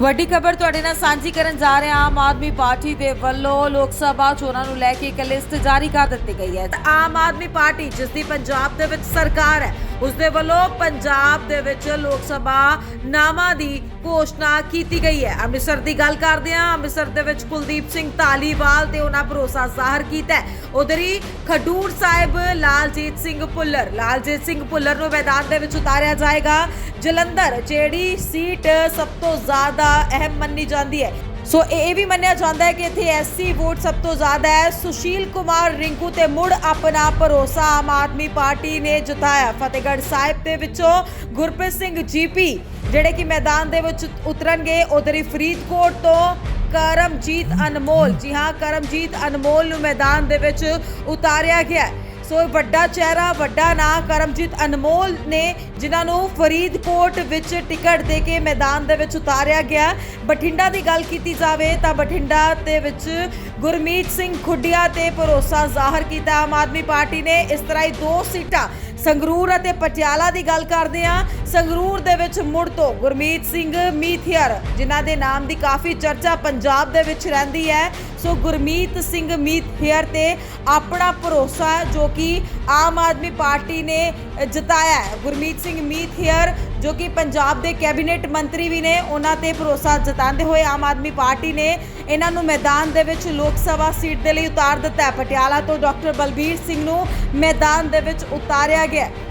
ਵੱਡੀ ਖਬਰ ਤੁਹਾਡੇ ਨਾਲ ਸਾਂਝੀ ਕਰਨ ਜਾ ਰਹੇ ਆਮ ਆਦਮੀ ਪਾਰਟੀ ਦੇ ਵੱਲੋਂ ਲੋਕ ਸਭਾ ਚੋਣਾਂ ਨੂੰ ਲੈ ਕੇ ਇੱਕ ਲਿਸਟ ਜਾਰੀ ਕਰ ਦਿੱਤੀ ਗਈ ਹੈ। ਆਮ ਆਦਮੀ ਪਾਰਟੀ ਜਿਸ ਦੀ ਪੰਜਾਬ ਦੇ ਵਿੱਚ ਸਰਕਾਰ ਹੈ ਉਸ ਦੇ ਵੱਲੋਂ ਪੰਜਾਬ ਦੇ ਵਿੱਚ ਲੋਕ ਸਭਾ ਨਾਮਾਂ ਦੀ ਘੋਸ਼ਣਾ ਕੀਤੀ ਗਈ ਹੈ। ਅੰਮ੍ਰਿਤਸਰ ਦੀ ਗੱਲ ਕਰਦੇ ਹਾਂ। ਅੰਮ੍ਰਿਤਸਰ ਦੇ ਵਿੱਚ ਕੁਲਦੀਪ ਸਿੰਘ ਧਾਲੀਵਾਲ ਤੇ ਉਹਨਾਂ ਭਰੋਸਾ ਜ਼ਾਹਰ ਕੀਤਾ ਹੈ। ਹੀ ਖਡੂਰ ਸਾਹਿਬ ਲਾਲਜੀਤ ਸਿੰਘ ਭੁੱਲਰ। ਲਾਲਜੀਤ ਸਿੰਘ ਭੁੱਲਰ ਨੂੰ ਮੈਦਾਨ ਦੇ ਵਿੱਚ ਉਤਾਰਿਆ ਜਾਏਗਾ। ਜਲੰਧਰ, ਜਿਹੜੀ ਸੀਟ ਸਭ ਤੋਂ ਜ਼ਿਆਦਾ ਅਹਿਮ ਮੰਨੀ ਜਾਂਦੀ ਹੈ। ਸੋ ਇਹ ਵੀ ਮੰਨਿਆ ਜਾਂਦਾ ਹੈ ਕਿ ਇੱਥੇ ਐਸਸੀ ਵੋਟ ਸਭ ਤੋਂ ਜ਼ਿਆਦਾ ਹੈ। ਸੁਸ਼ੀਲ ਕੁਮਾਰ ਰਿੰਕੂ ਤੇ ਮੁੜ ਆਪਣਾ ਭਰੋਸਾ ਆਮ ਆਦਮੀ ਪਾਰਟੀ ਨੇ ਜਤਾਇਆ। ਫਤਿਹਗੜ੍ਹ ਸਾਹਿਬ ਦੇ ਵਿੱਚੋਂ ਗੁਰਪ੍ਰੀਤ ਸਿੰਘ ਜੀਪੀ, ਜਿਹੜੇ ਕਿ ਮੈਦਾਨ ਦੇ ਵਿੱਚ ਉਤਰਨਗੇ, ਉਧਰ ਹੀ ਫਰੀਦਕੋਟ ਤੋਂ ਕਰਮਜੀਤ ਅਨਮੋਲ। ਜੀ ਹਾਂ, ਕਰਮਜੀਤ ਅਨਮੋਲ ਨੂੰ ਮੈਦਾਨ ਦੇ ਵਿੱਚ ਉਤਾਰਿਆ ਗਿਆ ਹੈ। ਸੋ ਵੱਡਾ ਚਿਹਰਾ, ਵੱਡਾ ਨਾਂ ਕਰਮਜੀਤ ਅਨਮੋਲ ਨੇ, ਜਿਨ੍ਹਾਂ ਨੂੰ ਫਰੀਦਕੋਟ ਵਿੱਚ ਟਿਕਟ ਦੇ ਕੇ ਮੈਦਾਨ ਦੇ ਵਿੱਚ ਉਤਾਰਿਆ ਗਿਆ। ਬਠਿੰਡਾ ਦੀ ਗੱਲ ਕੀਤੀ ਜਾਵੇ ਤਾਂ ਬਠਿੰਡਾ ਦੇ ਵਿੱਚ ਗੁਰਮੀਤ ਸਿੰਘ ਖੁੱਡੀਆ ਤੇ ਭਰੋਸਾ ਜ਼ਾਹਰ ਕੀਤਾ। ਆਮ ਆਦਮੀ ਪਾਰਟੀ ਨੇ ਇਸ ਤਰ੍ਹਾਂ ਹੀ ਦੋ ਸੀਟਾਂ ਸੰਗਰੂਰ ਅਤੇ ਪਟਿਆਲਾ ਦੀ ਗੱਲ ਕਰਦੇ ਹਾਂ। ਸੰਗਰੂਰ ਦੇ ਵਿੱਚ ਮੁੜ ਤੋਂ ਗੁਰਮੀਤ ਸਿੰਘ ਮੀਥਿਅਰ ਜਿਨ੍ਹਾਂ ਦੇ ਨਾਮ ਦੀ ਕਾਫੀ ਚਰਚਾ ਪੰਜਾਬ ਦੇ ਵਿੱਚ ਰਹਿੰਦੀ ਹੈ। ਸੋ ਗੁਰਮੀਤ ਸਿੰਘ ਮੀਥਿਅਰ ਤੇ ਆਪਣਾ ਭਰੋਸਾ ਜੋ ਕਿ ਆਮ ਆਦਮੀ ਪਾਰਟੀ ਨੇ ਜਤਾਇਆ ਹੈ। ਗੁਰਮੀਤ ਸਿੰਘ ਮੀਥਿਅਰ ਜੋ ਕਿ ਪੰਜਾਬ ਦੇ ਕੈਬਨਿਟ ਮੰਤਰੀ ਵੀ ਨੇ, ਉਹਨਾਂ ਤੇ ਭਰੋਸਾ ਜਤਾਉਂਦੇ ਹੋਏ ਆਮ ਆਦਮੀ ਪਾਰਟੀ ਨੇ ਇਹਨਾਂ ਨੂੰ ਮੈਦਾਨ ਦੇ ਵਿੱਚ ਲੋਕ ਸਭਾ ਸੀਟ ਦੇ ਲਈ ਉਤਾਰ ਦਿੱਤਾ ਹੈ। ਪਟਿਆਲਾ ਤੋਂ ਡਾਕਟਰ ਬਲਬੀਰ ਸਿੰਘ ਨੂੰ ਮੈਦਾਨ ਦੇ ਵਿੱਚ ਉਤਾਰਿਆ ਗਿਆ ਹੈ।